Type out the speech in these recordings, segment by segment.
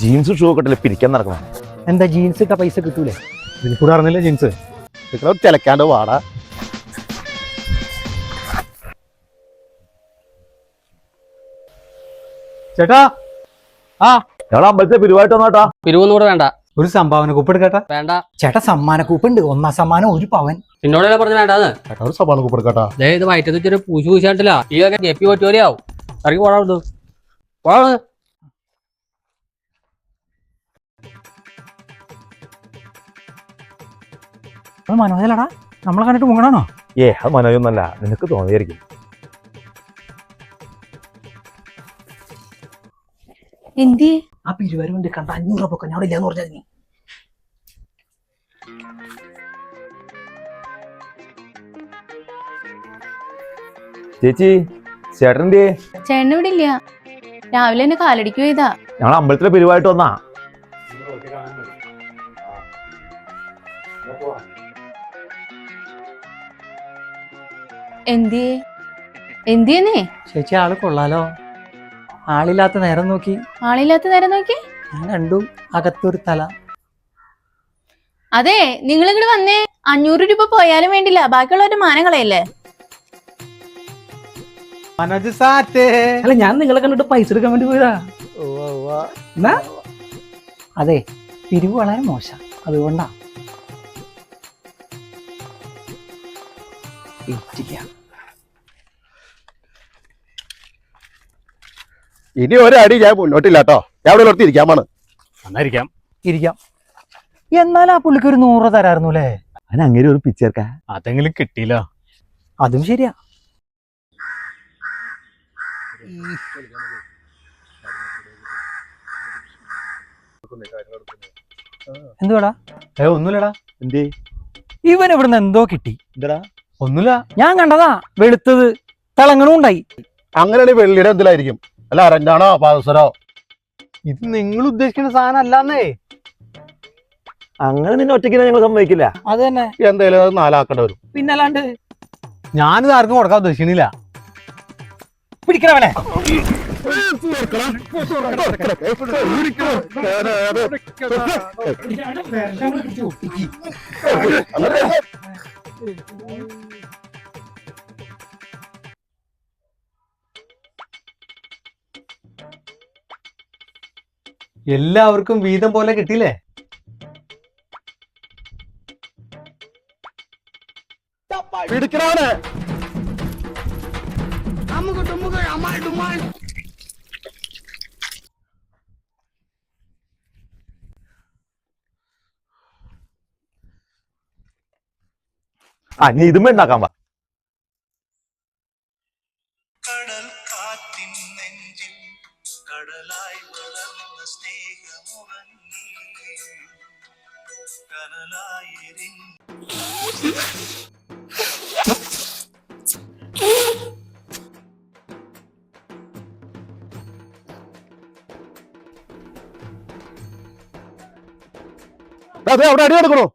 Jeans shoe ഒക്കെ ഇട്ടല്ലേ? പിരിക്കാൻ നടക്കണം? എന്താ ജീൻസ് ഇട്ട പൈസ കിട്ടൂലേ? കൂടെ അറിഞ്ഞില്ലേ ജീൻസ്? ചിലക്കാണ്ട് വാടാ. ചേട്ടാ ആ. ഞങ്ങൾ അമ്പലത്തെ പിരിവായിട്ട് വന്നാട്ടാ പിരിവൊന്നും കൂടെ വേണ്ട. ഒരു സംഭാവന കൂപ്പ് എടുക്കട്ടെ വേണ്ട. ചേട്ടാ സമ്മാന കൂപ്പുണ്ട്. ഒന്നാം സമ്മാനം ഒരു പവൻ. എന്നോടല്ലേ പറഞ്ഞു വേണ്ടാന്ന്? ചേട്ടാ ഒരു സമ്മാനം കൂപ്പ് എടുക്കട്ടാ ദേ ഇത് വയറ്റത്ത് ഒരു പൂശി പൂശാട്ടില്ല ഈ ഒക്കെ ഞെപ്പി പറ്റുമോലെയാവും ഇറങ്ങി പോടാ ഇത് പോടാ അത് മനോഹരടാ നമ്മളെ കണ്ടിട്ട് മുങ്ങണാണോ? ഏ അത് മനോജൊന്നല്ല നിനക്ക് തോന്നിയായിരിക്കും. എന്തി? ആ പിരിവരുണ്ട് കണ്ട അഞ്ഞൂറ് രൂപ ഞാൻ അവിടെ ഇല്ലാന്ന് പറഞ്ഞാൽ നീ ചേച്ചി ചേട്ടന്റെ ചേട്ടൻ ഇവിടെ ഇല്ല. രാവിലെ എന്നെ കാലടിക്ക് പോയതാ. ഞങ്ങൾ അമ്പലത്തിലെ പിരിവായിട്ട് വന്നാ. എന്തി? എന്തിയെന്നേ ചേച്ചി ആൾ കൊള്ളാലോ? ആളില്ലാത്ത നേരം നോക്കി. ആളില്ലാത്ത നേരം നോക്കി? ഞാൻ കണ്ടു അകത്തൊരു തല. അതെ നിങ്ങൾ ഇങ്ങോട്ട് വന്നേ. അഞ്ഞൂറ് രൂപ പോയാലും വേണ്ടില്ല. ബാക്കിയുള്ളവരുടെ മാനം കളയല്ലേ? മനോജ് സാറ്റേ. അല്ല ഞാൻ നിങ്ങളെ കണ്ടിട്ട് പൈസ എടുക്കാൻ വേണ്ടി പോയതാ. എന്നാ? അതെ പിരിവ് വളരെ മോശം. അതുകൊണ്ടാ. ഇരിക്കാം. ഇനി ഒരടി ഞാൻ മുന്നോട്ടില്ല കേട്ടോ ഞാൻ ഇവിടെ നിർത്തി ഇരിക്കാമാണ് നന്നായിരിക്കാം. ഇരിക്കാം. എന്നാൽ ആ പുള്ളിക്ക് ഒരു നൂറ് തരായിരുന്നു അല്ലേ? അതിന് അങ്ങനെ ഒരു പിച്ചേർക്ക അതെങ്കിലും കിട്ടിയില്ല. അതും ശരിയാ. എന്തുവാടാ ഏ ഒന്നുമില്ലടാ. എന്തേ? ഇവൻ ഇവിടുന്ന് എന്തോ കിട്ടി. എന്താടാ? ഒന്നുമില്ല. ഞാൻ കണ്ടതാ വെളുത്തത് തിളങ്ങണുണ്ടായി. അങ്ങനെയാണെങ്കിൽ വെള്ളിയുടെ എന്തിലായിരിക്കും? അല്ല അരഞ്ഞാണോ പാദസരോ ഇത് നിങ്ങൾ ഉദ്ദേശിക്കുന്ന സാധനം അല്ലാന്നേ. അങ്ങനെ നിന്നെ ഒറ്റയ്ക്ക് ഞങ്ങൾ സമ്മതിക്കില്ല. അത് തന്നെ എന്തായാലും അത് നാലാക്കേണ്ടി വരും. പിന്നല്ലാണ്ട്? ഞാനിത് ആർക്കും കൊടുക്കാൻ ഉദ്ദേശിക്കുന്നില്ല. പിടിക്കണവനെ എല്ലാവർക്കും വീതം പോലെ കിട്ടിയില്ലേ? പിടിക്കണവനെ. ആ നീ ഇതും ഉണ്ടാക്കാൻ വാ. കനലായി എരിഞ്ഞ അതെ അവിടെ അടി എടുക്കണോ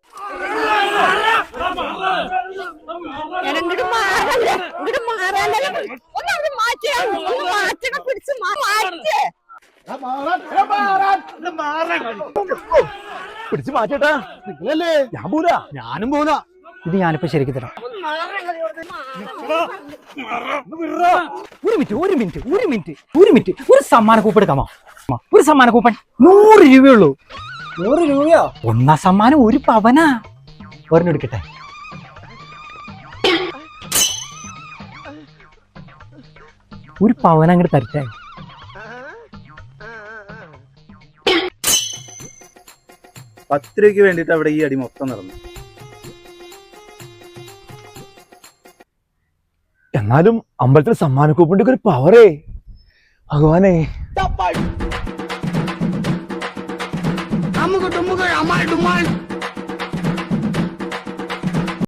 മാറാൻ മാറാൻ ഇങ്ങോട്ട് പിടിച്ച് മാറ്റട്ടാ നിങ്ങളല്ലേ? ഞാൻ പോരാ. ഞാനും പോന്നാ ഇത് ഞാനിപ്പോ ശരിക്ക് തരാം. ഒരു മിനിറ്റ് ഒരു മിനിറ്റ് ഒരു മിനിറ്റ് ഒരു മിനിറ്റ്. ഒരു സമ്മാന കൂപ്പൺ എടുക്കാമോ? ഒരു സമ്മാന കൂപ്പൺ നൂറ് രൂപയുള്ളൂ. നൂറ് രൂപയോ? ഒന്നാം സമ്മാനം ഒരു പവനാ. ഒരെണ്ണം എടുക്കട്ടെ. ഒരു പവൻ അങ്ങോട്ട് തരട്ടെ. പത്ത് രൂപയ്ക്ക് വേണ്ടിയിട്ട് അവിടെ ഈ അടി മൊത്തം നടന്നു. എന്നാലും അമ്പലത്തിൽ സമ്മാനക്കൂപ്പിന്റെ ഒരു പവറേ ഭഗവാനേ. അമ്മുക്ക് ടുമ്മുക്ക് അമ്മായി ഡുമ്മായി